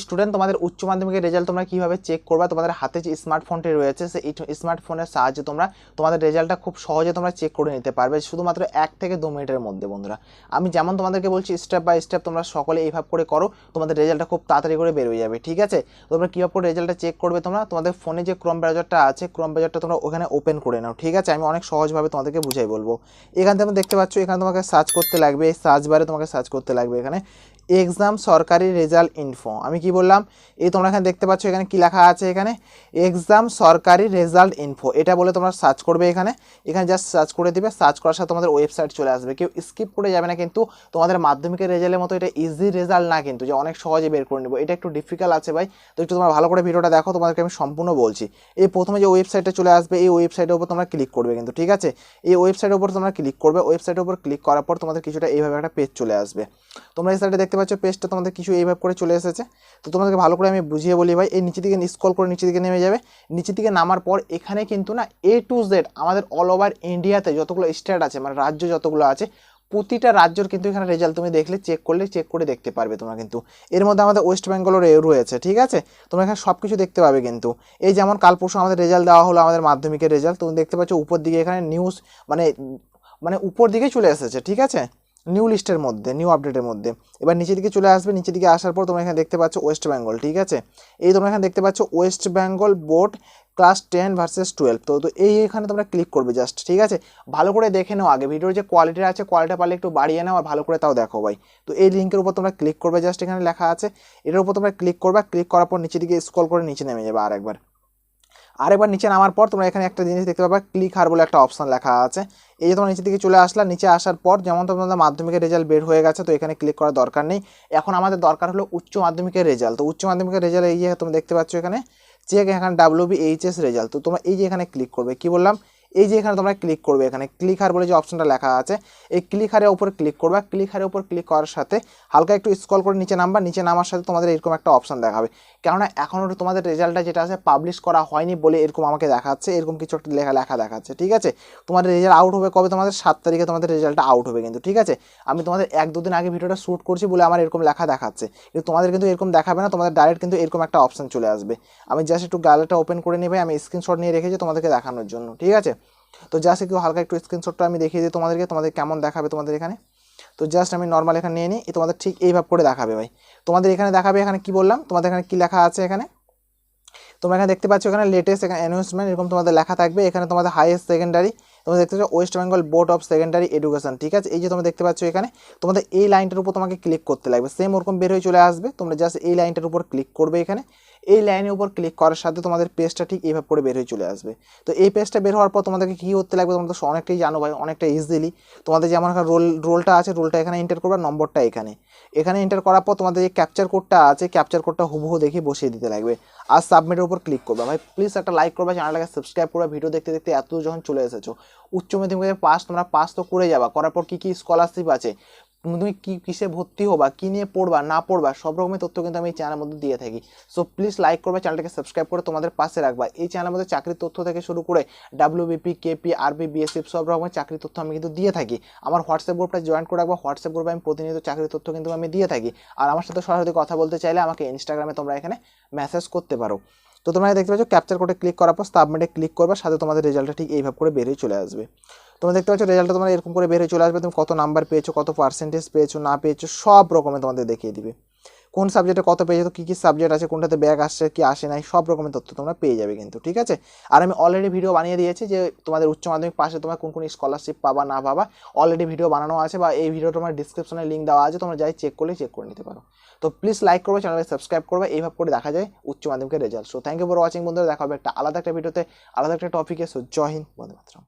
Student, তোমাদের উচ্চ মাধ্যমিকের রেজাল্ট তোমরা কীভাবে চেক করবে? তোমাদের হাতে যে স্মার্টফোনটি রয়েছে, সেই স্মার্টফোনের সাহায্যে তোমরা, তোমাদের রেজাল্টটা খুব সহজে তোমরা চেক করে নিতে পারবে। শুধুমাত্র এক থেকে দু মিনিটের মধ্যে, বন্ধুরা। আমি যেমন তোমাদেরকে বলছি স্টেপ বাই স্টেপ তোমরা সকলে এইভাবে করে করো, তোমাদের রেজাল্টটা খুব তাড়াতাড়ি করে বেরোয় যাবে, ঠিক আছে? তোমরা কীভাবে করে রেজাল্টটা চেক করবে তোমরা? তোমাদের ফোনে যে ক্রম ব্রাউজারটা আছে ক্রম ব্রাউজারটা তোমরা ওখানে ওপেন করে নাও, ঠিক আছে? আমি অনেক সহজভাবে তোমাদেরকে বুঝাই বলব। এখান থেকে দেখতে পাচ্ছ, এখানে তোমাকে সার্চ করতে লাগবে সার্চ বারে তোমাকে সার্চ করতে লাগবে এখানে। এক্সাম সরকারি রেজাল্ট ইনফো আমি কি বললাম? এই তোমরা এখানে দেখতে পাচ্ছ এখানে কি লেখা আছে এখানে? এক্সাম সরকারি রেজাল্ট ইনফো এটা বলে তোমরা সার্চ করবে এখানে। এখানে জাস্ট সার্চ করে দিবে। সার্চ করার সাথে তোমাদের ওয়েবসাইট চলে আসবে। কেউ স্কিপ করে যাবে না কিন্তু তোমাদের মাধ্যমিকের রেজাল্টের মতো এটা ইজি রেজাল্ট না কিন্তু, যে অনেক সহজে বের করে নেব। এটা একটু ডিফিকাল্ট আছে ভাই। তো একটু তোমরা ভালো করে ভিডিওটা দেখো, তোমাদেরকে আমি সম্পূর্ণ বলছি। এই প্রথমে যে ওয়েবসাইটটা চলে আসবে, এই ওয়েবসাইটের উপর তোমরা ক্লিক করবে কিন্তু, ঠিক আছে? এই ওয়েবসাইটের উপর তোমরা ক্লিক করবে। ওয়েবসাইটের উপর ক্লিক করার পর তোমাদের কিছুটা এইভাবে একটা পেজ চলে আসবে। তোমরা এই সাইডে দেখতে পাচ্ছ পেজটা তোমাদের কিছু এইভাবে করে চলে এসেছে। তো তোমাদেরকে ভালো করে আমি বুঝিয়ে বলি ভাই, এই নিচে দিকে স্ক্রল করে নিচে দিকে নেমে যাবে। নিচে দিকে নামার পর এখানে কিন্তু না এ টু জেড আমাদের অল ওভার ইন্ডিয়াতে যতগুলো স্টেট আছে মানে রাজ্য যতগুলো আছে, প্রতিটা রাজ্যের কিন্তু এখানে রেজাল্ট তুমি দেখলে চেক করলে চেক করে দেখতে পারবে তোমরা কিন্তু। এর মধ্যে আমাদের ওয়েস্ট বেঙ্গলের রয়েছে, ঠিক আছে? তোমরা এখানে সব কিছু দেখতে পাবে কিন্তু। এই যেমন কাল পরশু আমাদের রেজাল্ট দেওয়া হলো, আমাদের মাধ্যমিকের রেজাল্ট তুমি দেখতে পাচ্ছ উপর দিকে এখানে নিউজ মানে মানে উপর দিকে চলে এসেছে, ঠিক আছে? নিউ লিস্টের মধ্যে নিউ আপডেটের মধ্যে। এবার নিচের দিকে চলে আসবে, নিচের দিকে আসার পর তোমরা এখানে দেখতে পাচ্ছ ওয়েস্ট বেঙ্গল ঠিক আছে? এই তোমরা এখানে দেখতে পাচ্ছ West Bengal board class ten versus twelve তো তো এই এখানে তোমরা ক্লিক করবে জাস্ট ঠিক আছে? ভালো করে দেখে নাও আগে ভিডিওর যে কোয়ালিটি আছে কোয়ালিটি পারলে একটু বাড়িয়ে নাও আর ভালো করে তাও দেখো ভাই। তো এই লিঙ্কের উপর তোমরা ক্লিক করবে জাস্ট এখানে লেখা আছে। এটার উপর তোমরা ক্লিক করবে ক্লিক করার পর নিচের দিকে স্ক্রল করে নিচে নেমে যাবে আরেকবার। আরেকবার নিচে নামার পর তোমরা এখানে একটা জিনিস দেখতে পাবে ক্লিক হার বলে একটা অপশান লেখা আছে। এই যে তোমার নিচের দিকে চলে আসলা, নিচে আসার পর যেমন তোমাদের মাধ্যমিকের রেজাল্ট বের হয়ে গেছে, তো এখানে ক্লিক করার দরকার নেই। এখন আমাদের দরকার হলো উচ্চ মাধ্যমিকের রেজাল্ট। তো উচ্চ মাধ্যমিকের রেজাল্ট এই যে তুমি দেখতে পাচ্ছ এখানে চেক এখানে ডাব্লিউবি এইচএস রেজাল্ট। তো তোমরা এই যে এখানে ক্লিক করবে, কি বললাম? এই যে এখানে তোমরা ক্লিক করবে, এখানে ক্লিক হার বলে যে অপশনটা লেখা আছে, এই ক্লিক হারের উপর ক্লিক করবে। ক্লিক হারের উপর ক্লিক করার সাথে হালকা একটু স্ক্রল করে নিচে নামবা, নিচে নামার সাথে তোমাদের এরকম একটা অপশন দেখাবে। কেননা এখনও তোমাদের রেজাল্টটা যেটা আছে পাবলিশ করা হয়নি বলে এরকম আমাকে দেখাচ্ছে, এরকম কিছু একটা লেখা লেখা দেখাচ্ছে, ঠিক আছে? তোমাদের রেজাল্ট আউট হবে কবে? তোমাদের সাত তারিখে তোমাদের রেজাল্টটা আউট হবে কিন্তু, ঠিক আছে? আমি তোমাদের এক দুদিন আগে ভিডিওটা শ্যুট করছি বলে আমার এরকম লেখা দেখাচ্ছে। কিন্তু তোমাদের কিন্তু এরকম দেখাবে না, তোমাদের ডাইরেক্ট কিন্তু এরকম একটা অপশন চলে আসবে। আমি জাস্ট একটু গ্যালারিটা ওপেন করে নেবে আমি স্ক্রিনশট নিয়ে রেখেছি তোমাদেরকে দেখানোর জন্য, ঠিক আছে? তো জাস্ট একটু হালকা একটু স্ক্রিনশটটা আমি দেখিয়ে দিই তোমাদেরকে, তোমাদের কেমন দেখাবে তোমাদের এখানে। তো জাস্ট আমি নর্মাল এখানে নিয়ে নিই তোমাদের ঠিক এইভাবে করে দেখাবে ভাই। তোমাদের এখানে দেখাবে এখানে কি বললাম? তোমাদের এখানে কি লেখা আছে এখানে? তোমরা এখানে দেখতে পাচ্ছ এখানে লেটেস্ট এখানে অ্যানাউন্সমেন্ট এরকম তোমাদের লেখা থাকবে। এখানে তোমাদের হাইয়েস্ট সেকেন্ডারি তোমরা দেখতে পাচ্ছ West Bengal board of secondary education ঠিক আছে? এই যে তোমরা দেখতে পাচ্ছ এখানে, তোমাদের এই লাইনটার উপর তোমাকে ক্লিক করতে লাগবে। সেম ওরকম বের হয়ে চলে আসবে, তোমরা জাস্ট এই লাইনটার উপর ক্লিক করবে এখানে। এই লাইনের উপর ক্লিক করার সাথে তোমাদের পেজটা ঠিক এইভাবে করে বের হয়ে চলে আসবে। তো এই পেজটা বের হওয়ার পর তোমাদেরকে কী করতে লাগবে তোমরা তো অনেকটাই জানো ভাই, অনেকটা ইজিলি তোমাদের যেমন এখানে রোল রোলটা আছে রোলটা এখানে এন্টার করবে নম্বরটা এখানে। এখানে এন্টার করার পর তোমাদের যে ক্যাপচার কোডটা আছে ক্যাপচার কোডটা হুবহু দেখে বসিয়ে দিতে লাগবে। আর সাবমিটের উপর ক্লিক করবে। ভাই প্লিজ একটা লাইক করবে চ্যানেলটাকে সাবস্ক্রাইব করবে ভিডিও দেখতে দেখতে এত যখন চলে এসেছ, উচ্চ মাধ্যমিকের পাস তোমরা পাস তো করে যাবা, করার পর কী কী স্কলারশিপ আছে তুমি কী কিসে ভর্তি হবা, কী নিয়ে পড়বা, না পড়বা, সব রকমের তথ্য কিন্তু আমি এই চ্যানেলের মধ্যে দিয়ে থাকি। সো প্লিজ লাইক করবে চ্যানেলটাকে সাবস্ক্রাইব করে তোমাদের পাশে রাখবা। এই চ্যানেলের মধ্যে চাকরির তথ্য থেকে শুরু করে ডাব্লিউবিপি কেপি আরবি বিএসএফ সব রকমের চাকরির তথ্য আমি কিন্তু দিয়ে থাকি। আমার হোয়াটসঅ্যাপ গ্রুপটা জয়েন করে রাখব হোয়াটসঅ্যাপ গ্রুপে আমি প্রতিনিয়ত চাকরির তথ্য কিন্তু আমি দিয়ে থাকি। আর আমার সাথে সরাসরি কথা বলতে চাইলে আমাকে ইনস্টাগ্রামে তোমরা এখানে মেসেজ করতে পারো। তো তোমরা দেখতে পাচ্ছ ক্যাপচার কোডে ক্লিক করার পর সাবমিটে ক্লিক করবে, সাথে তোমাদের রেজাল্টটা ঠিক এইভাবে করে বেরিয়ে চলে আসবে। তোমরা দেখতে পাচ্ছ রেজাল্টটা তোমার এরকম করে বেরিয়ে চলে আসবে, তুমি কত নাম্বার পেয়েছ, কত পার্সেন্টেজ পেয়েছ, না পেয়েছ, সব রকমের তোমাদের দেখিয়ে দিবে। কোন সাবজেক্টে কত পেয়ে যেত কী কী সাবজেক্ট আছে, কোনটাতে ব্যাগ আসছে, কি আসে নাই, সব রকমের তথ্য তোমরা পেয়ে যাবে কিন্তু, ঠিক আছে? আর আমি অলরেডি ভিডিও বানিয়ে দিয়েছি যে তোমাদের উচ্চ মাধ্যমিক পাশে তোমরা কোন কোন স্কলারশিপ পাবা, না পাবা অলরেডি ভিডিও বানানো আছে বা এই ভিডিও তোমার ডিসক্রিপশনে লিঙ্ক দেওয়া আছে, তোমরা যাই চেক করলে চেক করে নিতে পারো। তো প্লিজ লাইক করবে চ্যানেলকে সাবস্ক্রাইব করবে, এইভাবে করে দেখা যায় উচ্চ মাধ্যমিকের result so thank you for watching বন্ধুরা, দেখা হবে একটা আলাদা একটা ভিডিওতে আলাদা একটা টপিকে সো জয় হিন্দ মাতরম।